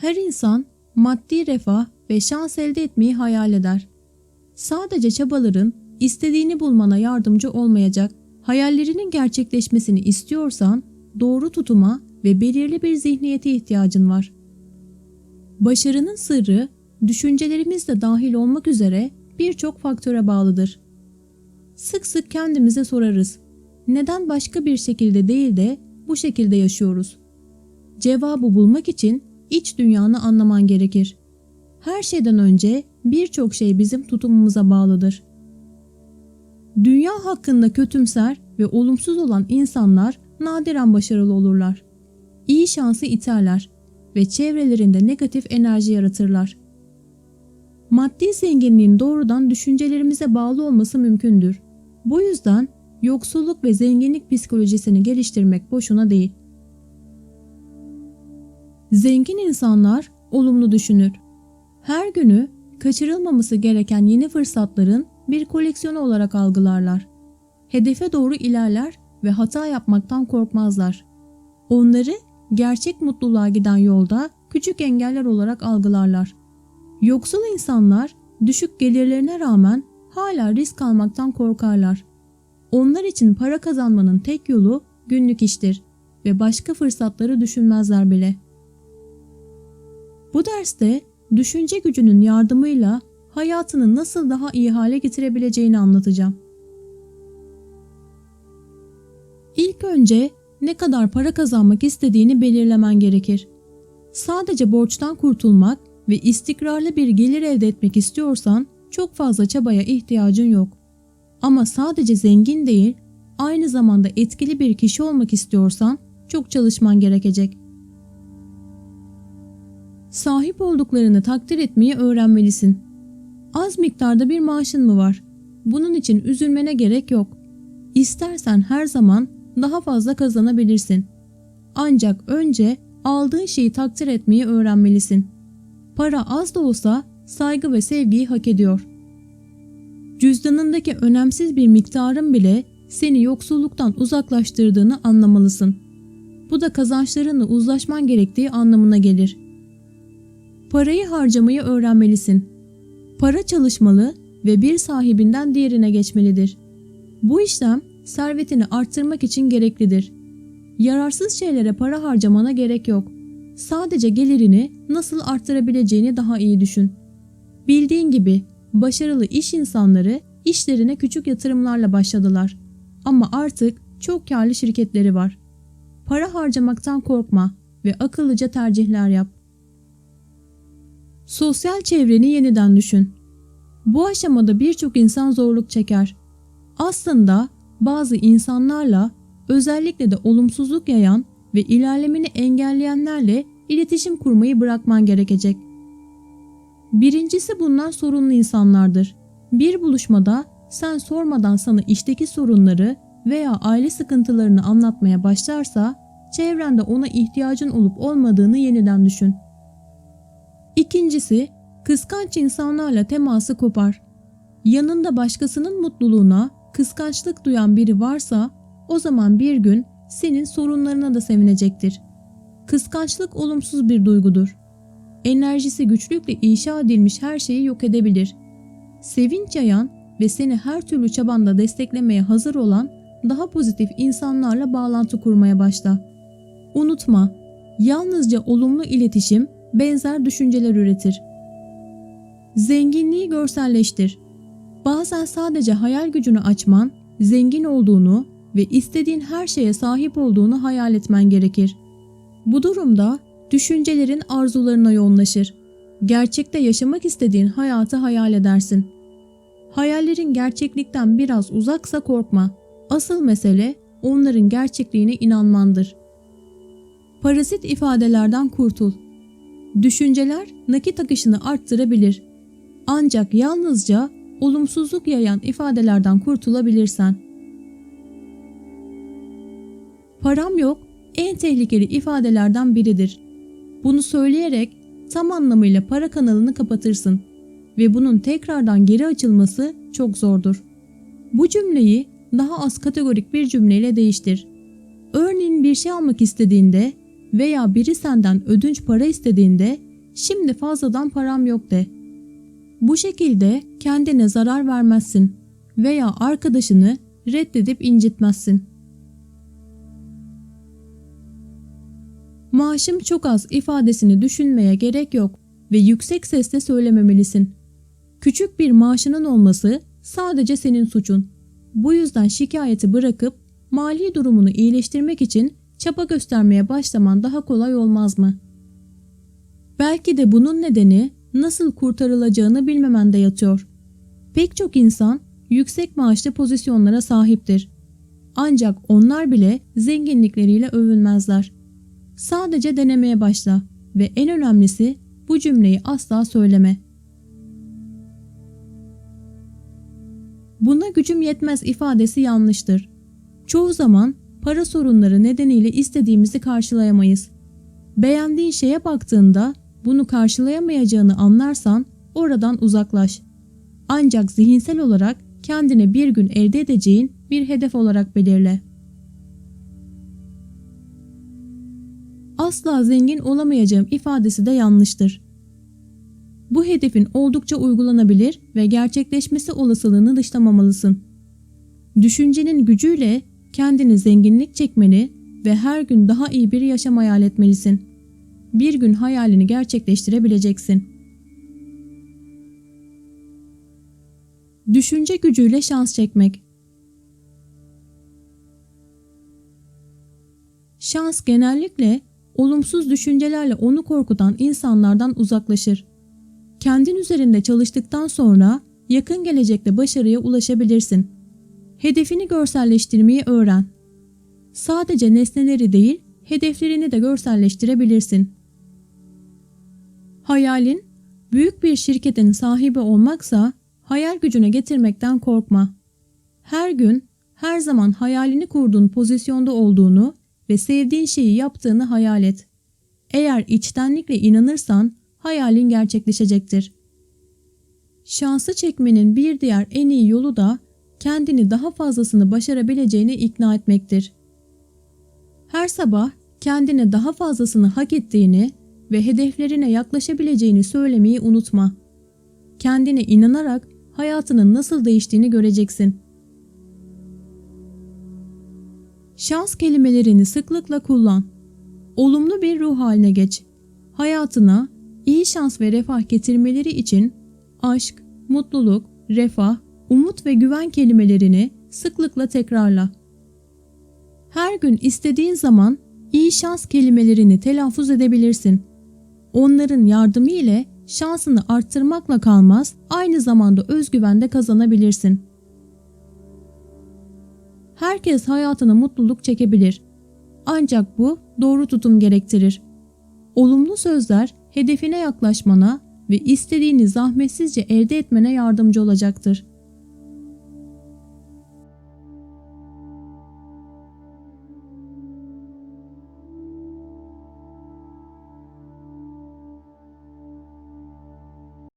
Her insan maddi refah ve şans elde etmeyi hayal eder. Sadece çabaların istediğini bulmana yardımcı olmayacak. Hayallerinin gerçekleşmesini istiyorsan doğru tutuma ve belirli bir zihniyete ihtiyacın var. Başarının sırrı düşüncelerimiz de dahil olmak üzere birçok faktöre bağlıdır. Sık sık kendimize sorarız. Neden başka bir şekilde değil de bu şekilde yaşıyoruz? Cevabı bulmak için iç dünyanı anlaman gerekir. Her şeyden önce birçok şey bizim tutumumuza bağlıdır. Dünya hakkında kötümser ve olumsuz olan insanlar nadiren başarılı olurlar. İyi şansı iterler ve çevrelerinde negatif enerji yaratırlar. Maddi zenginliğin doğrudan düşüncelerimize bağlı olması mümkündür. Bu yüzden yoksulluk ve zenginlik psikolojisini geliştirmek boşuna değil. Zengin insanlar olumlu düşünür. Her günü kaçırılmaması gereken yeni fırsatların bir koleksiyonu olarak algılarlar. Hedefe doğru ilerler ve hata yapmaktan korkmazlar. Onları gerçek mutluluğa giden yolda küçük engeller olarak algılarlar. Yoksul insanlar düşük gelirlerine rağmen hala risk almaktan korkarlar. Onlar için para kazanmanın tek yolu günlük iştir ve başka fırsatları düşünmezler bile. Bu derste düşünce gücünün yardımıyla hayatını nasıl daha iyi hale getirebileceğini anlatacağım. İlk önce ne kadar para kazanmak istediğini belirlemen gerekir. Sadece borçtan kurtulmak ve istikrarlı bir gelir elde etmek istiyorsan çok fazla çabaya ihtiyacın yok. Ama sadece zengin değil, aynı zamanda etkili bir kişi olmak istiyorsan çok çalışman gerekecek. Sahip olduklarını takdir etmeyi öğrenmelisin. Az miktarda bir maaşın mı var? Bunun için üzülmene gerek yok. İstersen her zaman daha fazla kazanabilirsin. Ancak önce aldığın şeyi takdir etmeyi öğrenmelisin. Para az da olsa saygı ve sevgiyi hak ediyor. Cüzdanındaki önemsiz bir miktarın bile seni yoksulluktan uzaklaştırdığını anlamalısın. Bu da kazançlarınla uzlaşman gerektiği anlamına gelir. Parayı harcamayı öğrenmelisin. Para çalışmalı ve bir sahibinden diğerine geçmelidir. Bu işlem servetini arttırmak için gereklidir. Yararsız şeylere para harcamana gerek yok. Sadece gelirini nasıl arttırabileceğini daha iyi düşün. Bildiğin gibi başarılı iş insanları işlerine küçük yatırımlarla başladılar. Ama artık çok karlı şirketleri var. Para harcamaktan korkma ve akıllıca tercihler yap. Sosyal çevreni yeniden düşün. Bu aşamada birçok insan zorluk çeker. Aslında bazı insanlarla özellikle de olumsuzluk yayan ve ilerlemeni engelleyenlerle iletişim kurmayı bırakman gerekecek. Birincisi bunlar sorunlu insanlardır. Bir buluşmada sen sormadan sana işteki sorunları veya aile sıkıntılarını anlatmaya başlarsa çevrende ona ihtiyacın olup olmadığını yeniden düşün. İkincisi, kıskanç insanlarla teması kopar. Yanında başkasının mutluluğuna kıskançlık duyan biri varsa o zaman bir gün senin sorunlarına da sevinecektir. Kıskançlık olumsuz bir duygudur. Enerjisi güçlükle inşa edilmiş her şeyi yok edebilir. Sevinç yayan ve seni her türlü çabanda desteklemeye hazır olan daha pozitif insanlarla bağlantı kurmaya başla. Unutma, yalnızca olumlu iletişim benzer düşünceler üretir. Zenginliği görselleştir. Bazen sadece hayal gücünü açman, zengin olduğunu ve istediğin her şeye sahip olduğunu hayal etmen gerekir. Bu durumda düşüncelerin arzularına yoğunlaşır. Gerçekte yaşamak istediğin hayatı hayal edersin. Hayallerin gerçeklikten biraz uzaksa korkma. Asıl mesele onların gerçekliğine inanmandır. Parazit ifadelerden kurtul. Düşünceler nakit akışını arttırabilir. Ancak yalnızca olumsuzluk yayan ifadelerden kurtulabilirsen. Param yok en tehlikeli ifadelerden biridir. Bunu söyleyerek tam anlamıyla para kanalını kapatırsın ve bunun tekrardan geri açılması çok zordur. Bu cümleyi daha az kategorik bir cümleyle değiştir. Örneğin bir şey almak istediğinde veya biri senden ödünç para istediğinde şimdi fazladan param yok de. Bu şekilde kendine zarar vermezsin veya arkadaşını reddedip incitmezsin. Maaşım çok az ifadesini düşünmeye gerek yok ve yüksek sesle söylememelisin. Küçük bir maaşının olması sadece senin suçun. Bu yüzden şikayeti bırakıp mali durumunu iyileştirmek için çaba göstermeye başlaman daha kolay olmaz mı? Belki de bunun nedeni nasıl kurtarılacağını bilmemende yatıyor. Pek çok insan yüksek maaşlı pozisyonlara sahiptir. Ancak onlar bile zenginlikleriyle övünmezler. Sadece denemeye başla ve en önemlisi bu cümleyi asla söyleme. Buna gücüm yetmez ifadesi yanlıştır. Çoğu zaman para sorunları nedeniyle istediğimizi karşılayamayız. Beğendiğin şeye baktığında bunu karşılayamayacağını anlarsan oradan uzaklaş. Ancak zihinsel olarak kendine bir gün elde edeceğin bir hedef olarak belirle. Asla zengin olamayacağım ifadesi de yanlıştır. Bu hedefin oldukça uygulanabilir ve gerçekleşmesi olasılığını dışlamamalısın. Düşüncenin gücüyle kendini zenginlik çekmeli ve her gün daha iyi bir yaşam hayal etmelisin. Bir gün hayalini gerçekleştirebileceksin. Düşünce gücüyle şans çekmek. Şans genellikle olumsuz düşüncelerle onu korkutan insanlardan uzaklaşır. Kendin üzerinde çalıştıktan sonra yakın gelecekte başarıya ulaşabilirsin. Hedefini görselleştirmeyi öğren. Sadece nesneleri değil, hedeflerini de görselleştirebilirsin. Hayalin büyük bir şirketin sahibi olmaksa hayal gücüne getirmekten korkma. Her gün, her zaman hayalini kurduğun pozisyonda olduğunu ve sevdiğin şeyi yaptığını hayal et. Eğer içtenlikle inanırsan hayalin gerçekleşecektir. Şansı çekmenin bir diğer en iyi yolu da kendini daha fazlasını başarabileceğine ikna etmektir. Her sabah kendine daha fazlasını hak ettiğini ve hedeflerine yaklaşabileceğini söylemeyi unutma. Kendine inanarak hayatının nasıl değiştiğini göreceksin. Şans kelimelerini sıklıkla kullan. Olumlu bir ruh haline geç. Hayatına iyi şans ve refah getirmeleri için aşk, mutluluk, refah, umut ve güven kelimelerini sıklıkla tekrarla. Her gün istediğin zaman iyi şans kelimelerini telaffuz edebilirsin. Onların yardımı ile şansını arttırmakla kalmaz, aynı zamanda özgüven de kazanabilirsin. Herkes hayatına mutluluk çekebilir. Ancak bu doğru tutum gerektirir. Olumlu sözler hedefine yaklaşmana ve istediğini zahmetsizce elde etmene yardımcı olacaktır.